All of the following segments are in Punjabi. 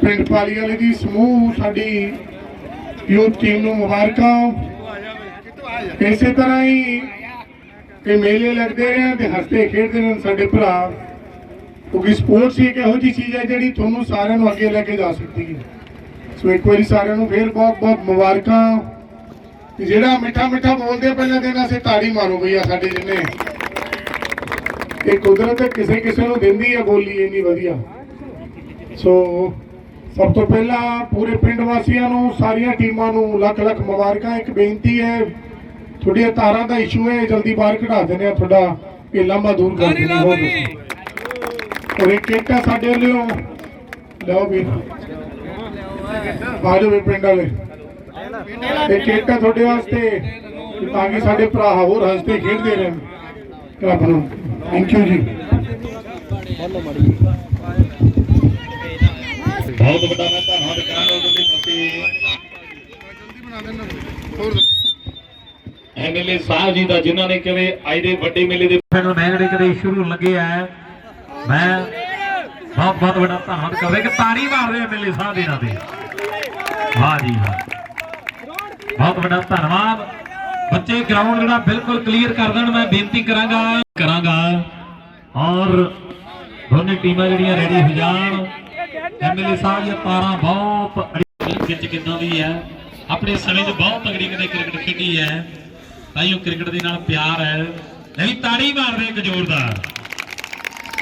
ਪਿੰਡ ਪਾਲੀ ਵਾਲੇ ਦੀ ਸਮੂਹ, ਸਾਡੀ ਯੂਥ ਟੀਮ ਨੂੰ ਮੁਬਾਰਕਾਂ। ਇਸੇ ਤਰ੍ਹਾਂ ਹੀ ਇਹ ਮੇਲੇ ਲੱਗਦੇ ਰਹੇ ਤੇ ਹੱਸਦੇ ਖੇਡਦੇ ਨੇ ਸਾਡੇ ਭਰਾ। ਕਿਉਂਕਿ ਸਪੋਰਟਸ ਇੱਕ ਇਹੋ ਜਿਹੀ ਚੀਜ਼ ਹੈ ਜਿਹੜੀ ਤੁਹਾਨੂੰ ਸਾਰਿਆਂ ਨੂੰ ਅੱਗੇ ਲੈ ਕੇ ਜਾ ਸਕਦੀ ਹੈ। ਸੋ ਇੱਕ ਵਾਰੀ ਸਾਰਿਆਂ ਨੂੰ ਫੇਰ ਬਹੁਤ ਬਹੁਤ ਮੁਬਾਰਕਾਂ। ਤੇ ਜਿਹੜਾ ਮਿੱਠਾ ਮਿੱਠਾ ਬੋਲਦੇ ਪਹਿਲਾਂ ਦਿਨ ਅਸੀਂ ਤਾੜੀ ਮਾਰੋ ਭਈਆ ਸਾਡੇ ਜਿੰਨੇ। ਇਹ ਕੁਦਰਤ ਕਿਸੇ ਕਿਸੇ ਨੂੰ ਦਿੰਦੀ ਹੈ ਬੋਲੀ ਇੰਨੀ ਵਧੀਆ। ਸੋ ਸਭ ਤੋਂ ਪਹਿਲਾਂ ਪੂਰੇ ਪਿੰਡ ਵਾਸੀਆਂ ਨੂੰ ਸਾਰੀਆਂ ਟੀਮਾਂ ਨੂੰ ਲੱਖ ਲੱਖ ਮੁਬਾਰਕਾਂ। ਇੱਕ ਬੇਨਤੀ ਹੈ ਤੁਹਾਡੀਆਂ ਤਾਰਾਂ ਦਾ ਇਸ਼ੂ ਹੈ ਜਲਦੀ ਬਾਹਰ ਕਢਾ ਦਿੰਦੇ ਆ ਤੁਹਾਡਾ ਇਹ ਲਾਂਭਾ ਦੂਰ ਕਰ ਦਿੰਦੇ। ਹੋ ਔਰ ਇੱਕ ਕਿੱਟ ਹੈ ਸਾਡੇ ਵੱਲੋਂ। ਲਓ ਵੀ। ਬਾਜੋ ਵੀ ਪਿੰਡ ਵਾਲੇ। ਇਹ ਕਿੱਟ ਹੈ ਤੁਹਾਡੇ ਵਾਸਤੇ ਤਾਂ ਕਿ ਸਾਡੇ ਭਰਾ ਹੋਰ ਹੱਸਦੇ ਖੇਡਦੇ ਰਹਿਣ। ਰੱਬ ਨੂੰ। ਥੈਂਕ ਯੂ ਜੀ। ਬਹੁਤ ਵੱਡਾ ਮੈਂ ਧੰਨਵਾਦ ਕਰਾਂਗਾ ਉਹਦੇ ਲਈ ਐਮਐਲਏ ਸਾਹਿਬ ਜੀ ਦਾ, ਜਿਨ੍ਹਾਂ ਨੇ ਕਦੇ ਅੱਜ ਦੇ ਵੱਡੇ ਮੇਲੇ ਦੇ ਪਿੰਡ ਮੈਗੜੇ ਕਦੇ ਸ਼ੁਰੂ ਲੱਗੇ ਆ। ਮੈਂ ਬਹੁਤ ਬਹੁਤ ਵੱਡਾ ਧੰਨਵਾਦ ਕਰਦਾ ਕਿ ਤਾੜੀ ਮਾਰਦੇ ਆ ਸਾਹਿਬ ਇਹਨਾਂ ਦੇ ਵਾਹ ਜੀ ਵਾਹ। ਬਹੁਤ ਵੱਡਾ ਧੰਨਵਾਦ। ਬੱਚੇ ਗਰਾਊਂਡ ਜਿਹੜਾ ਬਿਲਕੁਲ ਕਲੀਅਰ ਕਰ ਦੇਣ, ਮੈਂ ਬੇਨਤੀ ਕਰਾਂਗਾ ਕਰਾਂਗਾ। ਔਰ ਦੋਨੇ ਟੀਮਾਂ ਜਿਹੜੀਆਂ ਰੈਡੀ ਹੋ ਜਾਣ। ਐਮਐਲਏ ਸਾਹਿਬ ਦੀਆਂ ਤਾਰਾਂ ਬਹੁਤ ਅੜੀ ਵਿੱਚ ਕਿੱਦਾਂ ਦੀ ਹੈ? ਆਪਣੇ ਸਮੇਂ 'ਚ ਬਹੁਤ ਤਗੜੀ ਕਦੇ ਕ੍ਰਿਕਟ ਖੇਡੀ ਹੈ। ਤਾਈਓ ਕ੍ਰਿਕਟ ਦੇ ਨਾਲ ਪਿਆਰ ਹੈ। ਵੀ ਤਾੜੀ ਮਾਰਦੇ ਇੱਕ ਜ਼ੋਰਦਾਰ।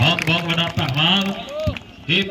ਬਹੁਤ ਬਹੁਤ ਵੱਡਾ ਧੰਨਵਾਦ। ਇਹ